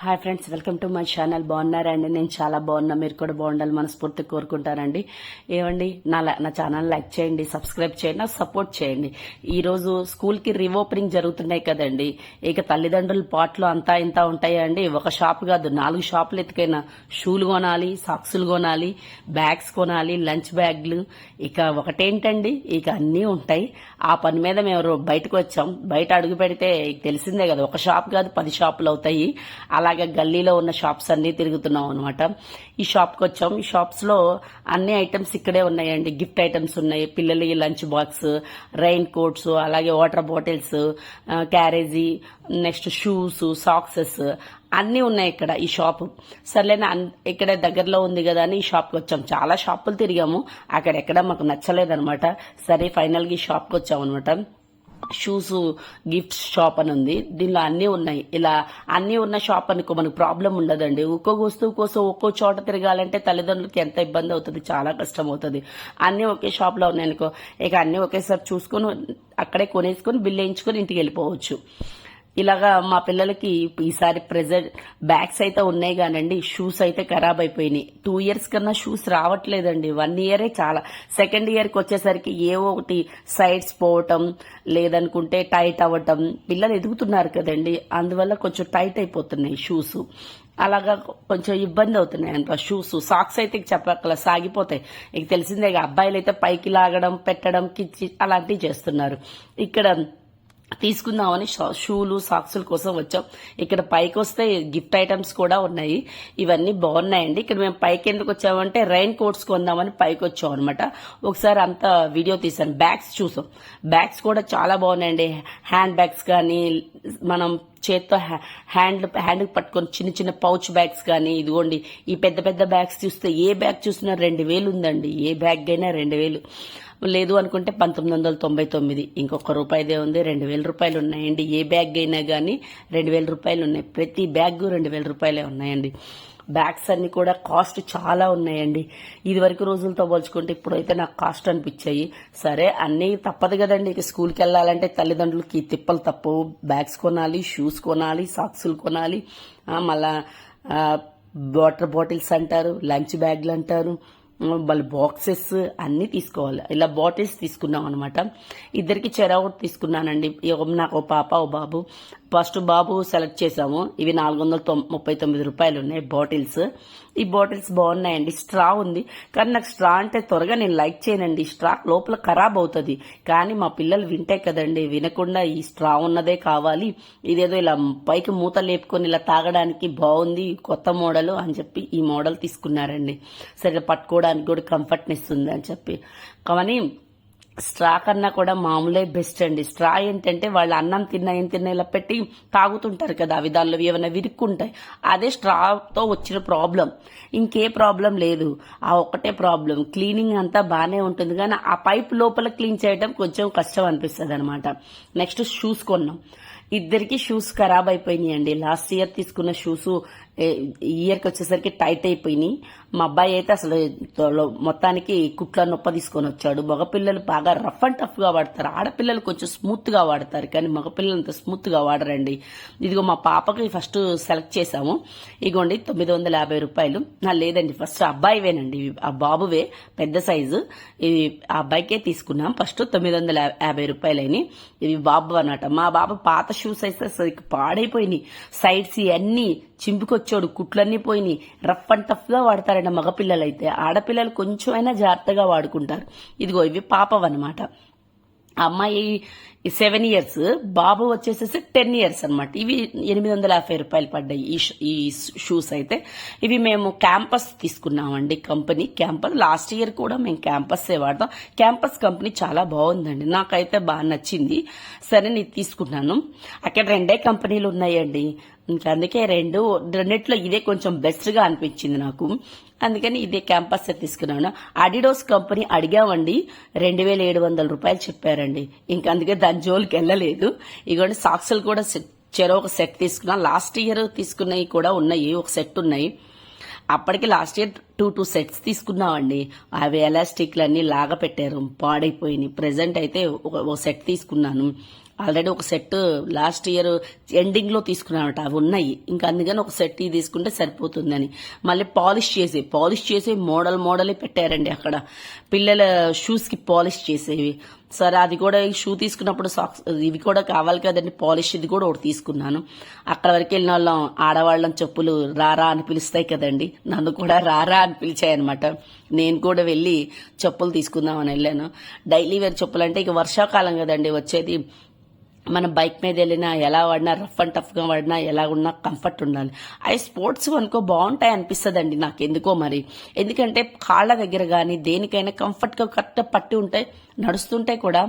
Hi friends welcome to my channel బాగున్నారండి నేను చాలా బాగున్నా. మీరు కూడా బాగుండాలి మనస్ఫూర్తి కోరుకుంటానండి. ఏమండి? నా నా ఛానల్ లైక్ చేయండి సబ్స్క్రైబ్ చేయండి నాకు సపోర్ట్ చేయండి. ఈరోజు స్కూల్కి స్కూల్కి రీఓపెనింగ్ జరుగుతున్నాయి కదండి. ఇక తల్లిదండ్రుల పాటలు అంతా ఇంత ఉంటాయండి ఒక షాప్ కాదు నాలుగు షాపులు ఎతికైనా షూలు కొనాలి సాక్సులు కొనాలి బ్యాగ్స్ కొనాలి లంచ్ బ్యాగ్లు ఇక ఒకటేంటండి? ఇక అన్నీ ఉంటాయి. ఆ పని మీద మేము బయటకు వచ్చాం. బయట అడుగు పెడితే తెలిసిందే కదా ఒక షాప్ కాదు పది షాపులు అవుతాయి. అలా అలాగే గల్లీలో ఉన్న షాప్స్ అన్ని తిరుగుతున్నాం అనమాట ఈ షాప్కి వచ్చాం. ఈ షాప్స్లో అన్ని ఐటమ్స్ ఇక్కడే ఉన్నాయండి. గిఫ్ట్ ఐటమ్స్ ఉన్నాయి. పిల్లలకి లంచ్ బాక్స్ రైన్ కోట్స్ అలాగే water bottles carriage next shoes socks అన్నీ ఉన్నాయి ఇక్కడ ఈ షాపు. సర్లేనా ఇక్కడ దగ్గరలో ఉంది కదా అని ఈ షాప్కి వచ్చాం. చాలా షాపులు తిరిగాము. అక్కడెక్కడ మాకు నచ్చలేదన్నమాట. సరే ఫైనల్గా ఈ షాప్కి వచ్చాం అనమాట షూస్ గిఫ్ట్ షాప్ అని ఉంది. దీనిలో అన్నీ ఉన్నాయి. ఇలా అన్నీ ఉన్న షాప్ అనుకో మనకు ప్రాబ్లం ఉండదండి. ఒక్కో వస్తువు కోసం ఒక్కో చోట తిరగాలంటే తల్లిదండ్రులకి ఎంత ఇబ్బంది అవుతుంది? చాలా కష్టం అవుతుంది. అన్నీ ఒకే షాప్లో ఉన్నాయనుకో ఇక అన్నీ ఒకేసారి చూసుకొని అక్కడే కొనేసుకొని బిల్ వేయించుకొని ఇంటికి వెళ్ళిపోవచ్చు. ఇలాగా మా పిల్లలకి ఈసారి ప్రెజెంట్ బ్యాగ్స్ అయితే ఉన్నాయి కానండి షూస్ అయితే ఖరాబ్ అయిపోయినాయి. టూ ఇయర్స్ కన్నా షూస్ రావట్లేదండి. వన్ ఇయరే చాలా. సెకండ్ ఇయర్కి వచ్చేసరికి ఏవో ఒకటి సైడ్స్ పోవటం లేదనుకుంటే టైట్ అవ్వటం పిల్లలు ఎదుగుతున్నారు కదండి. అందువల్ల కొంచెం టైట్ అయిపోతున్నాయి షూస్ అలాగా కొంచెం ఇబ్బంది అవుతున్నాయి అంత షూస్ సాక్స్ అయితే చెప్పక్కల సాగిపోతాయి. ఇక తెలిసిందే అబ్బాయిలు అయితే పైకి లాగడం పెట్టడం కిచ్చి అలాంటివి చేస్తున్నారు. ఇక్కడ తీసుకుందామని షా- షూలు సాక్సుల కోసం వచ్చాం. ఇక్కడ పైకి వస్తే గిఫ్ట్ ఐటమ్స్ కూడా ఉన్నాయి. ఇవన్నీ బాగున్నాయండి. ఇక్కడ మేము పైకి ఎందుకు వచ్చామంటే రైన్ కోట్స్ కొందామని పైకి వచ్చాం అనమాట ఒకసారి అంత వీడియో తీసాను బ్యాగ్స్ చూసాం. బ్యాగ్స్ కూడా చాలా బాగున్నాయండి. హ్యాండ్ బ్యాగ్స్ కానీ మనం చేత్తో హ్యా- హ్యాండ్ హ్యాండ్ పట్టుకొని చిన్న చిన్న పౌచ్ బ్యాగ్స్ కానీ ఇదిగోండి. ఈ పెద్ద పెద్ద బ్యాగ్స్ చూస్తే ఏ బ్యాగ్ చూసినా రెండు వేలు ఉందండి. ఏ బ్యాగ్ అయినా రెండు వేలు. లేదు అనుకుంటే పంతొమ్మిది వందల తొంభై తొమ్మిది. ఇంకొక రూపాయిదే ఉంది రెండు వేల రూపాయలు ఉన్నాయండి ఏ బ్యాగ్ అయినా కానీ రెండు వేల రూపాయలు ఉన్నాయి ప్రతి బ్యాగ్ రెండు వేల రూపాయలే ఉన్నాయండి. బ్యాగ్స్ అన్ని కూడా కాస్ట్ చాలా ఉన్నాయండి. ఇది వరకు రోజులతో పోల్చుకుంటే ఇప్పుడైతే నాకు కాస్ట్ అనిపించాయి. సరే అన్నీ తప్పదు కదండి. ఇక స్కూల్కి వెళ్ళాలంటే తల్లిదండ్రులకి తిప్పలు తప్పవు. బ్యాగ్స్ కొనాలి షూస్ కొనాలి సాక్సులు కొనాలి. మళ్ళా వాటర్ బాటిల్స్ అంటారు లంచ్ బ్యాగ్లు అంటారు. వాళ్ళ బాక్సెస్ అన్నీ తీసుకోవాలి. ఇలా బాటిల్స్ తీసుకున్నాం అనమాట ఇద్దరికి చెరొకటి తీసుకున్నానండి. నాకు ఓ పాప ఓ బాబు. ఫస్ట్ బాబు సెలెక్ట్ చేసాము. ఇవి నాలుగు వందల తొం- ముప్పై తొమ్మిది రూపాయలు ఉన్నాయి బాటిల్స్. ఈ బాటిల్స్ బాగున్నాయండి. స్ట్రా ఉంది. కానీ నాకు స్ట్రా అంటే త్వరగా నేను లైక్ చేయనండి. స్ట్రా లోపల ఖరాబ్ అవుతుంది. కానీ మా పిల్లలు వింటే కదండి వినకుండా ఈ స్ట్రా ఉన్నదే కావాలి. ఇదేదో ఇలా పైకి మూత లేపుకొని ఇలా తాగడానికి బాగుంది కొత్త మోడల్ అని చెప్పి ఈ మోడల్ తీసుకున్నారండి. సరే పట్టుకోవడానికి కూడా కంఫర్ట్నెస్ ఉంది అని చెప్పి. కానీ స్ట్రా కన్నా కూడా మామూలే బెస్ట్ అండి. స్ట్రా ఏంటంటే వాళ్ళు అన్నం తిన్న ఏం తిన్న ఇలా పెట్టి తాగుతుంటారు కదా అవి దానిలో ఏమైనా విరుక్కుంటాయి. అదే స్ట్రాతో వచ్చిన ప్రాబ్లం. ఇంకే ప్రాబ్లం లేదు. ఆ ఒక్కటే ప్రాబ్లం. క్లీనింగ్ అంతా బాగానే ఉంటుంది కానీ ఆ పైప్ లోపల క్లీన్ చేయడం కొంచెం కష్టం అనిపిస్తుంది అనమాట నెక్స్ట్ షూస్ కొన్నాం. ఇద్దరికి షూస్ ఖరాబ్ అయిపోయినాయి అండి. లాస్ట్ ఇయర్ తీసుకున్న షూస్ ఇయర్కి వచ్చేసరికి టైట్ అయిపోయినాయి. మా అబ్బాయి అయితే అసలు మొత్తానికి కుట్ల నొప్ప తీసుకొని వచ్చాడు. మగపిల్లలు బాగా రఫ్ అండ్ టఫ్గా వాడతారు. ఆడపిల్లలు కొంచెం స్మూత్గా వాడతారు. కానీ మగపిల్లలు అంత స్మూత్గా వాడరండి. ఇదిగో మా పాపకి ఫస్ట్ సెలెక్ట్ చేసాము ఇగోండి తొమ్మిది వందల యాభై రూపాయలు. నా లేదండి ఫస్ట్ అబ్బాయివేనండి. ఆ బాబువే పెద్ద సైజు ఇవి ఆ అబ్బాయికే తీసుకున్నాం. ఫస్ట్ తొమ్మిది వందల యాభై రూపాయలని ఇవి బాబు అన్నమాట. మా బాబు పాత షూస్ అయితే అసలు పాడైపోయినాయి. సైడ్స్ ఇవన్నీ చింపుకొచ్చాడు కుట్లన్నీ పోయినాయి. రఫ్ అండ్ టఫ్గా వాడతారండి మగపిల్లలు అయితే ఆడపిల్లలు కొంచెం అయినా జాగ్రత్తగా వాడుకుంటారు. ఇదిగో ఇవి పాపం అనమాట అమ్మాయి సెవెన్ ఇయర్స్ బాబు వచ్చేసేసి టెన్ ఇయర్స్ అనమాట ఇవి ఎనిమిది వందల యాభై రూపాయలు పడ్డాయి ఈ ఈ షూస్ అయితే. ఇవి మేము క్యాంపస్ తీసుకున్నామండి కంపెనీ క్యాంపస్ లాస్ట్ ఇయర్ కూడా మేము క్యాంపస్సే వాడతాం. క్యాంపస్ కంపెనీ చాలా బాగుందండి. నాకైతే బాగా నచ్చింది. సరే నేను తీసుకున్నాను. అక్కడ రెండే కంపెనీలు ఉన్నాయండి. ఇంకా అందుకే రెండు రెండిట్లో ఇదే కొంచెం బెస్ట్గా అనిపించింది నాకు. అందుకని ఇదే క్యాంపస్ తీసుకున్నాను. అడిడోస్ కంపెనీ అడిగామండి. రెండు వేల ఏడు వందల రూపాయలు చెప్పారండి. ఇంకా అందుకే దాని జోలికి వెళ్ళలేదు. ఇగోండి సాక్సులు కూడా చెరో ఒక సెట్ తీసుకున్నా. లాస్ట్ ఇయర్ తీసుకున్నవి కూడా ఉన్నాయి ఒక సెట్ ఉన్నాయి. అప్పటికి last year two two sets తీసుకున్నామండి. అవి ఎలాస్టిక్లు అన్ని లాగా పెట్టారు. పాడైపోయినాయి. ప్రెసెంట్ అయితే ఒక సెట్ తీసుకున్నాను. ఆల్రెడీ ఒక సెట్ లాస్ట్ ఇయర్ ఎండింగ్లో తీసుకున్నానట అవి ఉన్నాయి. ఇంకా అందుకని ఒక సెట్ ఇది తీసుకుంటే సరిపోతుందని. మళ్ళీ పాలిష్ చేసి పాలిష్ చేసి మోడల్ మోడలే పెట్టారండి అక్కడ. పిల్లల షూస్కి పాలిష్ చేసేవి. సరే అది కూడా షూ తీసుకున్నప్పుడు సాక్స్ ఇవి కూడా కావాలి కదండి పాలిష్ ఇది కూడా ఒకటి తీసుకున్నాను. అక్కడ వరకు వెళ్ళిన వాళ్ళం ఆడవాళ్ళం చెప్పులు రారా అని పిలుస్తాయి కదండి. నన్ను కూడా రారా అని పిలిచాయనమాట నేను కూడా వెళ్ళి చెప్పులు తీసుకుందామని వెళ్ళాను. డైలీ వేర్ చెప్పులు అంటే ఇక వర్షాకాలం కదండి వచ్చేది మన బైక్ మీద వెళ్ళినా ఎలా వాడినా రఫ్ అండ్ టఫ్గా వాడినా ఎలా ఉన్నా కంఫర్ట్ ఉండాలి. అవి స్పోర్ట్స్ అనుకో బాగుంటాయి అనిపిస్తుంది అండి నాకు ఎందుకో మరి. ఎందుకంటే కాళ్ళ దగ్గర కానీ దేనికైనా కంఫర్ట్గా కరెక్ట్గా కరెక్ట్ పట్టి ఉంటాయి నడుస్తుంటే కూడా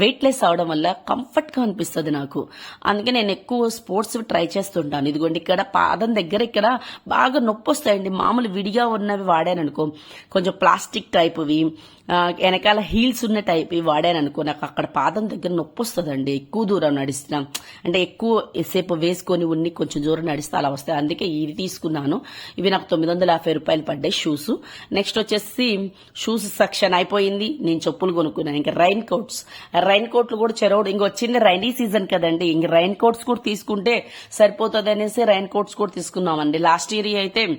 వెయిట్ లెస్ అవడం వల్ల కంఫర్ట్గా అనిపిస్తుంది నాకు. అందుకే నేను ఎక్కువ స్పోర్ట్స్ ట్రై చేస్తుంటాను. ఇదిగోండి ఇక్కడ పాదం దగ్గర ఇక్కడ బాగా నొప్పి వస్తాయండి మామూలు విడిగా ఉన్నవి వాడాను అనుకో కొంచెం ప్లాస్టిక్ టైప్వి వెనకాల హీల్స్ ఉన్న టైప్వి వాడాను అనుకో నాకు అక్కడ పాదం దగ్గర నొప్పి వస్తుందండి ఎక్కువ దూరం నడిస్తున్నాం. అంటే ఎక్కువ సేపు వేసుకొని ఉన్ని కొంచెం దూరం నడిస్తే అలా వస్తాయి. అందుకే ఇది తీసుకున్నాను. ఇవి నాకు తొమ్మిది వందల యాభై రూపాయలు పడ్డాయి షూస్. నెక్స్ట్ వచ్చేసి షూస్ సెక్షన్ అయిపోయింది. నేను చెప్పులు కొనుక్కున్నాను. ఇంకా రైన్ కోట్స్ రైన్ కోట్లు కూడా చెరవడు ఇంక వచ్చింది రైనీ సీజన్ కదండి. ఇంక రైన్ కోట్స్ కూడా తీసుకుంటే సరిపోతుంది అనేసి రైన్ కోట్స్ కూడా తీసుకున్నామండి. లాస్ట్ ఇయర్ అయితే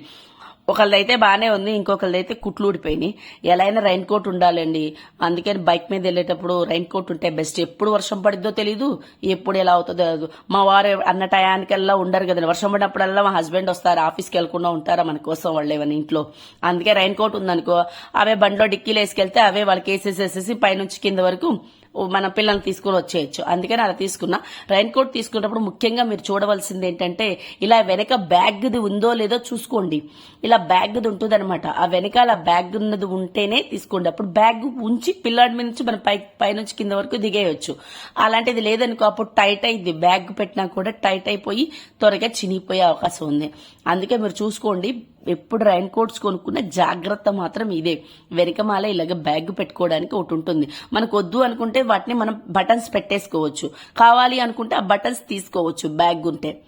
ఒకళ్ళదైతే బాగానే ఉంది ఇంకొకళ్ళదైతే కుట్లు ఊడిపోయినాయి. ఎలా అయినా రైన్ కోట్ ఉండాలండి. అందుకని బైక్ మీద వెళ్ళేటప్పుడు రైన్ కోట్ ఉంటే బెస్ట్ ఎప్పుడు వర్షం పడిద్దో తెలీదు ఎప్పుడు ఎలా అవుతుందో తెలియదు మా వారు అన్న టయానికల్లా ఉండరు కదండి. వర్షం పడినప్పుడల్లా మా హస్బెండ్ వస్తారు ఆఫీస్కి వెళ్ళకుండా ఉంటారా? మన కోసం వాళ్ళు ఏమైనా ఇంట్లో. అందుకే రైన్ కోట్ ఉందనుకో అవే బండిలో డిక్కీలు వేసుకెళ్తే అవే వాళ్ళకి వేసేసేసేసి పైనుంచి కింద వరకు మన పిల్లల్ని తీసుకుని వచ్చేయచ్చు. అందుకని అలా తీసుకున్నా. రైన్ కోట్ తీసుకున్నప్పుడు ముఖ్యంగా మీరు చూడవలసింది ఏంటంటే ఇలా వెనక బ్యాగ్ది ఉందో లేదో చూసుకోండి. ఇలా బ్యాగ్ది ఉంటుంది అనమాట ఆ వెనకాల బ్యాగ్ ఉన్నది ఉంటేనే తీసుకోండి. అప్పుడు బ్యాగ్ ఉంచి పిల్లాడి మీద నుంచి మన పై పైనుంచి కింద వరకు దిగేయచ్చు. అలాంటిది లేదనుకో అప్పుడు టైట్ అయింది. బ్యాగ్ పెట్టినా కూడా టైట్ అయిపోయి త్వరగా చినిగిపోయే అవకాశం ఉంది. అందుకే మీరు చూసుకోండి. ఎప్పుడు రైన్ కోట్స్ కొనుక్కున్న జాగ్రత్త మాత్రం ఇదే. వెనకమాల ఇలాగ బ్యాగ్ పెట్టుకోవడానికి ఒకటి ఉంటుంది. మనకు వద్దు అనుకుంటే వాటిని మనం బటన్స్ పెట్టేసుకోవచ్చు. కావాలి అనుకుంటే ఆ బటన్స్ తీసుకోవచ్చు. బ్యాగ్ ఉంటే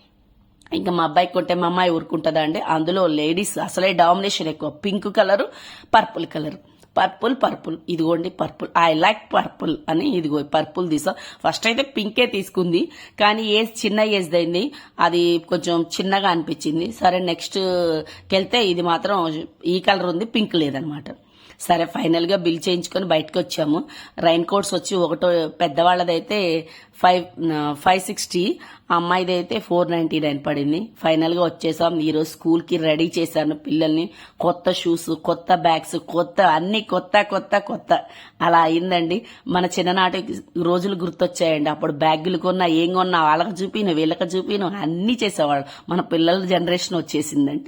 ఇంకా మా అబ్బాయి కొంటే మా అమ్మాయి ఊరుకుంటుందా అండి? అందులో లేడీస్ అసలే డామినేషన్ ఎక్కువ. Pink colour purple colour. Purple purple. ఇదిగోండి పర్పుల్. ఐ లైక్ పర్పుల్ అని ఇదిగో పర్పుల్ తీసా. ఫస్ట్ అయితే పింకే తీసుకుంది. కానీ ఏజ్ చిన్న ఏజ్ అయింది. అది కొంచెం చిన్నగా అనిపించింది. సరే నెక్స్ట్ వెళ్తే ఇది మాత్రం ఈ కలర్ ఉంది పింక్ లేదనమాట. సరే ఫైనల్గా బిల్ చేయించుకొని బయటకు వచ్చాము రైన్ కోట్స్ వచ్చి ఒకటో పెద్దవాళ్ళదైతే ఫైవ్ ఫైవ్ సిక్స్టీ అమ్మాయిది అయితే ఫోర్ నైంటీ నైన్ పడింది. ఫైనల్గా వచ్చేసాం. ఈరోజు స్కూల్కి రెడీ చేశాను పిల్లల్ని. కొత్త షూస్ కొత్త బ్యాగ్స్ కొత్త అన్ని కొత్త కొత్త కొత్త. అలా అయిందండి. మన చిన్ననాటి రోజులు గుర్తొచ్చాయండి. అప్పుడు బ్యాగులు కొన్నా ఏం కొన్నా వాళ్ళకి చూపిను వీళ్ళకి చూపిను అన్ని చేసేవాళ్ళు. మన పిల్లల జనరేషన్ వచ్చేసిందండి.